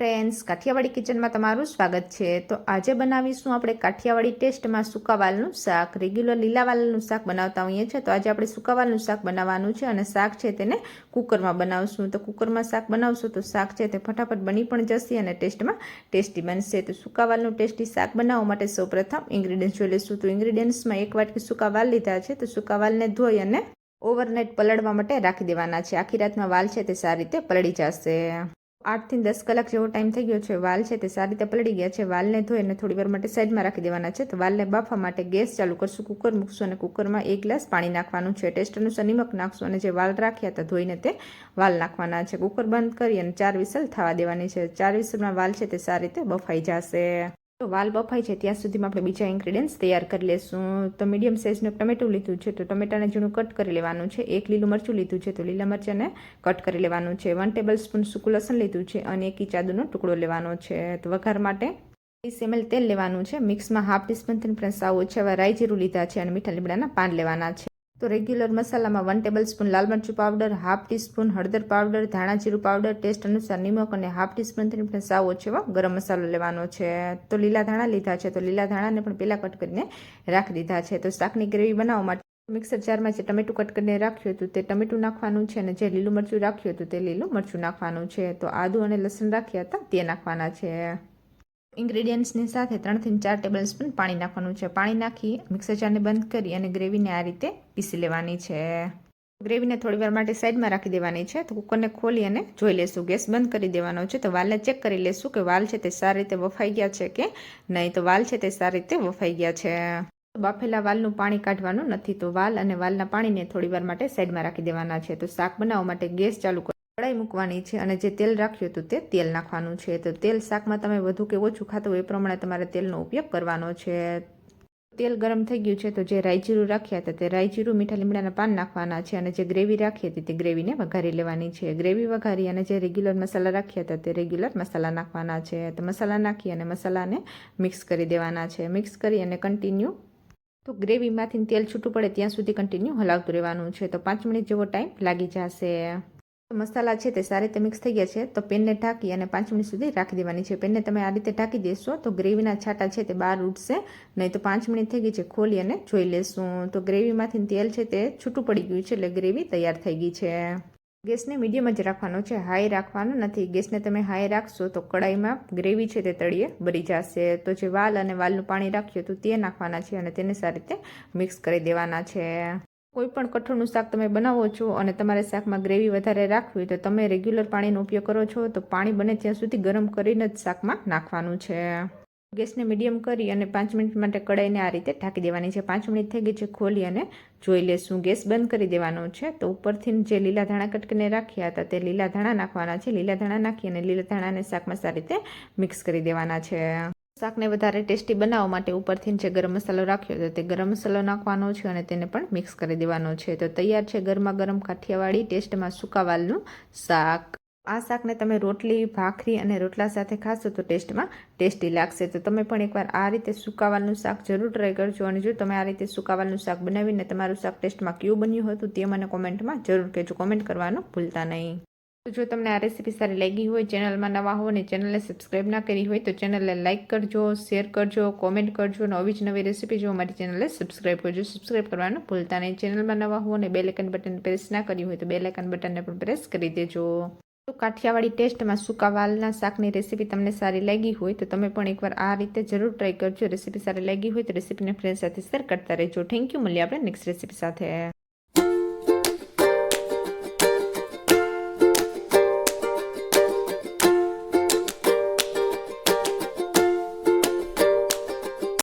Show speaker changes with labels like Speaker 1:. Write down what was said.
Speaker 1: Friends, Kathiawadi કિચનમાં તમારું સ્વાગત છે. તો આજે બનાવીશું આપણે કાઠિયાવાડી ટેસ્ટમાં સુકાવાલનું શાક. રેગ્યુલર લીલા વાલનું શાક બનાવતા હોઈએ છીએ. તો આજે આપણે સુકાવાલનું શાક બનાવવાનું છે અને શાક છે તેને કુકરમાં બનાવશું. તો કુકરમાં શાક બનાવશું તો શાક છે તે ફટાફટ બની પણ જશે અને ટેસ્ટમાં ટેસ્ટી બનશે. તો સુકાવાલનું ટેસ્ટી શાક બનાવવા માટે સૌપ્રથમ ઇન્ગ્રીડિયન્ટ્સ જોઈ લઈશું. તો ઇન્ગ્રીડિયન્ટ્સમાં એક વાટકી સુકાવાલ લીધા છે. તો સુકાવાલને ધોઈ અને ઓવરનાઇટ પલળવા માટે રાખી દેવાના છે. આખી રાતમાં વાલ છે તે સારી રીતે પલળી જશે. આઠથી દસ કલાક જેવો ટાઈમ થઈ ગયો છે. વાલ છે તે સારી રીતે પલળી ગયા છે. વાલને ધોઈને થોડી વાર માટે સાઈડમાં રાખી દેવાના છે. તો વાલને બાફવા માટે ગેસ ચાલુ કરશું. કુકર મૂકશું અને કુકરમાં એક ગ્લાસ પાણી નાખવાનું છે. ટેસ્ટ અનુસાર નિમક નાખશું અને જે વાલ રાખ્યા હતા ધોઈને તે વાલ નાખવાના છે. કુકર બંધ કરી અને ચાર વિસલ થવા દેવાની છે. ચાર વિસલમાં વાલ છે તે સારી રીતે બફાઈ જશે. તો વાલ બફાઈ છે, ત્યાં સુધીમાં આપણે બીજા ઇન્ગ્રીડિયન્ટ્સ તૈયાર કરી લેશું. તો મીડિયમ સાઇઝનું ટમેટું લીધું છે, તો ટમેટાને ઝીણું કટ કરી લેવાનું છે. એક લીલું મરચું લીધું છે, તો લીલા મરચાંને કટ કરી લેવાનું છે. વન ટેબલ સ્પૂન સૂકું લસણ લીધું છે અને એક ઇચાદુનો ટુકડો લેવાનો છે. તો વઘાર માટે ત્રીસ તેલ લેવાનું છે. મિક્સમાં હાફ ટીસ્પૂનથી સાવ ઓછા રાઈ જીરું લીધા છે અને મીઠા લીમડાના પાન લેવાના છે. તો રેગ્યુલર મસાલામાં વન ટેબલ સ્પૂન લાલ મરચું પાવડર હાફ ટીસ્પૂન હળદર પાવડર ધાણા જીરું પાવડર ટેસ્ટ અનુસાર નિમક અને હાફ ટીસ્પૂનથી સાવ ઓછો ગરમ મસાલો લેવાનો છે. તો લીલા ધાણા લીધા છે. તો લીલા ધાણાને પણ પહેલાં કટ કરીને રાખી દીધા છે. તો શાકની ગ્રેવી બનાવવા માટે મિક્સર જારમાં જે ટમેટું કટ કરીને રાખ્યું હતું તે ટમેટું નાખવાનું છે અને જે લીલું મરચું રાખ્યું હતું તે લીલું મરચું નાખવાનું છે. તો આદુ અને લસણ રાખ્યા હતા તે નાખવાના છે. ઇન્ગ્રેડિયન્ટ્સની સાથે ત્રણથી ચાર ટેબલ સ્પૂન પાણી નાખવાનું છે. પાણી નાખી મિક્સર જારને બંધ કરી અને ગ્રેવીને આ રીતે પીસી લેવાની છે. ગ્રેવીને થોડી વાર માટે સાઈડમાં રાખી દેવાની છે. તો કુકરને ખોલી અને જોઈ લેશું. ગેસ બંધ કરી દેવાનો છે. તો વાલને ચેક કરી લેશું કે વાલ છે તે સારી રીતે વફાઈ ગયા છે કે નહીં. તો વાલ છે તે સારી રીતે વફાઈ ગયા છે. બાફેલા વાલનું પાણી કાઢવાનું નથી. તો વાલ અને વાલના પાણીને થોડી વાર માટે સાઈડમાં રાખી દેવાના છે. તો શાક બનાવવા માટે ગેસ ચાલુ કઢાઈ મૂકવાની છે અને જે તેલ રાખ્યું હતું તે તેલ નાખવાનું છે. તો તેલ શાકમાં તમે વધુ કે ઓછું ખાતું એ પ્રમાણે તમારે તેલનો ઉપયોગ કરવાનો છે. તેલ ગરમ થઈ ગયું છે તો જે રાઈજીરું રાખ્યા હતા તે રાઈજીરું મીઠા લીમડાના પાન નાખવાના છે અને જે ગ્રેવી રાખી હતી તે ગ્રેવીને વઘારી લેવાની છે. ગ્રેવી વઘારી અને જે રેગ્યુલર મસાલા રાખ્યા હતા તે રેગ્યુલર મસાલા નાખવાના છે. તો મસાલા નાખી અને મસાલાને મિક્સ કરી દેવાના છે. મિક્સ કરી અને કન્ટિન્યુ તો ગ્રેવીમાંથી તેલ છૂટું પડે ત્યાં સુધી કન્ટિન્યુ હલાવતું રહેવાનું છે. તો પાંચ મિનિટ જેવો ટાઈમ લાગી જશે. મસાલા છે તે સારી રીતે મિક્સ થઈ ગયા છે, તો પેનને ઢાંકી અને પાંચ મિનિટ સુધી રાખી દેવાની છે. પેનને તમે આ રીતે ઢાંકી દેશો તો ગ્રેવીના છાંટા છે તે બહાર ઉઠશે નહીં તો પાંચ મિનિટ થઈ ગઈ છે ખોલી અને જોઈ લેશું. તો ગ્રેવીમાંથી તેલ છે તે છૂટું પડી ગયું છે એટલે ગ્રેવી તૈયાર થઈ ગઈ છે. ગેસને મીડિયમ જ રાખવાનો છે, હાઈ રાખવાનો નથી. ગેસને તમે હાઈ રાખશો તો કડાઈમાં ગ્રેવી છે તે તળીએ બળી જશે. તો જે વાલ અને વાલનું પાણી રાખ્યું હતું તે નાખવાના છે અને તેને સારી રીતે મિક્સ કરી દેવાના છે. કોઈ પણ કઠોળનું શાક તમે બનાવો છો અને તમારે શાકમાં ગ્રેવી વધારે રાખવી તો તમે રેગ્યુલર પાણીનો ઉપયોગ કરો છો, તો પાણી બને ત્યાં સુધી ગરમ કરીને જ શાકમાં નાખવાનું છે. ગેસને મીડિયમ કરી અને પાંચ મિનિટ માટે કડાઈને આ રીતે ઢાંકી દેવાની છે. પાંચ મિનિટ થઈ ગઈ છે ખોલી અને જોઈ લેશું. ગેસ બંધ કરી દેવાનો છે. તો ઉપરથી જે લીલા ધાણા કટકીને રાખ્યા હતા તે લીલા ધાણા નાખવાના છે. લીલા ધાણા નાખી અને લીલા ધાણાને શાકમાં સારી રીતે મિક્સ કરી દેવાના છે. શાકને વધારે ટેસ્ટી બનાવવા માટે ઉપરથી જે ગરમ મસાલો રાખ્યો હતો. તે ગરમ મસાલો નાખવાનો છે અને તેને પણ મિક્સ કરી દેવાનો છે. તો તૈયાર છે ગરમા ગરમ કાઠિયાવાડી ટેસ્ટમાં સુકાવાલનું શાક. આ શાકને તમે રોટલી, ભાખરી અને રોટલા સાથે ખાશો તો ટેસ્ટમાં ટેસ્ટી લાગશે. તો તમે પણ એકવાર આ રીતે સુકાવાલનું શાક જરૂર ટ્રાય કરજો અને જો તમે આ રીતે સુકાવાલનું શાક બનાવીને તમારું શાક ટેસ્ટમાં કયું બન્યું હતું તે મને કોમેન્ટમાં જરૂર કહેજો. કોમેન્ટ કરવાનું ભૂલતા નહીં. તો જો તમને આ રેસીપી સારી લાગી હોય ચેનલમાં નવા હો અને ચેનલને સબસ્ક્રાઈબ ના કરી હોય, તો ચેનલને લાઇક કરજો શેર કરજો કોમેન્ટ કરજો અને આવી જ નવી રેસીપી જોવા માટે ચેનલને સબસ્ક્રાઈબ કરજો. સબસ્ક્રાઈબ કરવાનું ભૂલતા નહીં. ચેનલમાં નવા હો અને બે લાઇકન બટન પ્રેસ ના કર્યું હોય, તો બે લાઇકન બટનને પણ પ્રેસ કરી દેજો. તો કાઠિયાવાડી ટેસ્ટમાં સૂકા વાલના શાકની રેસીપી તમને સારી લાગી હોય, તો તમે પણ એકવાર આ રીતે જરૂર ટ્રાય કરજો. રેસીપી સારી લાગી હોય, તો રેસીપીને ફ્રેન્ડ સાથે શેર કરતા રહેજો. થેન્ક યુ મળીએ આપણે નેક્સ્ટ રેસીપી સાથે.